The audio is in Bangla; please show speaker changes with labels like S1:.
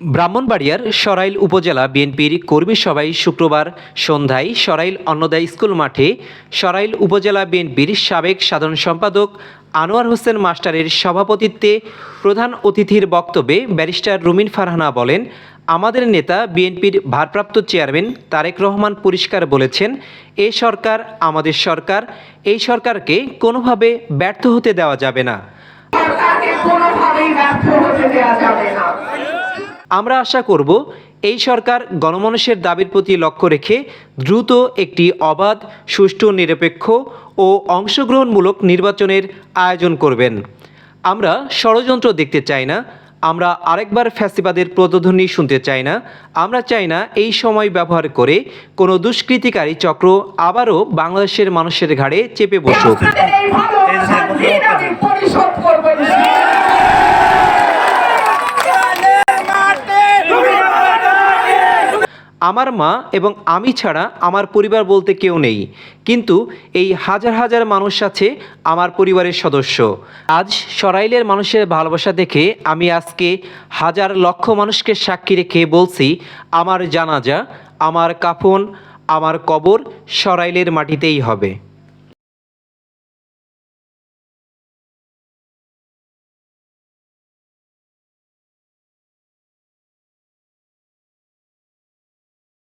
S1: ব্রাহ্মণবাড়িয়ার সরাইল উপজেলা বিএনপির কর্মী সভায় শুক্রবার সন্ধ্যায় সরাইল অন্নদায় স্কুল মাঠে সরাইল উপজেলা বিএনপির সাবেক সাধারণ সম্পাদক আনোয়ার হোসেন মাস্টারের সভাপতিত্বে প্রধান অতিথির বক্তব্যে ব্যারিস্টার রুমিন ফারহানা বলেন, আমাদের নেতা বিএনপির ভারপ্রাপ্ত চেয়ারম্যান তারেক রহমান পরিষ্কার বলেছেন, এ সরকার আমাদের সরকার, এই সরকারকে কোনোভাবে ব্যর্থ হতে দেওয়া যাবে না।
S2: ব্যর্থ হতে দেওয়া যাবে না।
S1: আমরা আশা করব এই সরকার গণমানুষের দাবির প্রতি লক্ষ্য রেখে দ্রুত একটি অবাধ সুষ্ঠু নিরপেক্ষ ও অংশগ্রহণমূলক নির্বাচনের আয়োজন করবেন। আমরা ষড়যন্ত্র দেখতে চাই না আমরা আরেকবার ফ্যাসিবাদের প্রদধ্বনি শুনতে চাই না আমরা চাই না এই সময় ব্যবহার করে কোনো দুষ্কৃতিকারী চক্র আবারও বাংলাদেশের মানুষের ঘাড়ে চেপে বসুক
S2: আপনাদের এই ভালোবাসার ঋণ আমি পরিশোধ করব
S1: আমার মা এবং আমি ছাড়া আমার পরিবার বলতে কেউ নেই। কিন্তু এই হাজার হাজার মানুষ আছে আমার পরিবারের সদস্য। আজ সরাইলের মানুষের ভালোবাসা দেখে আমি আজকে হাজার লক্ষ মানুষকে সাক্ষী রেখে বলছি, আমার জানাজা, আমার কাফন, আমার কবর সরাইলের মাটিতেই হবে।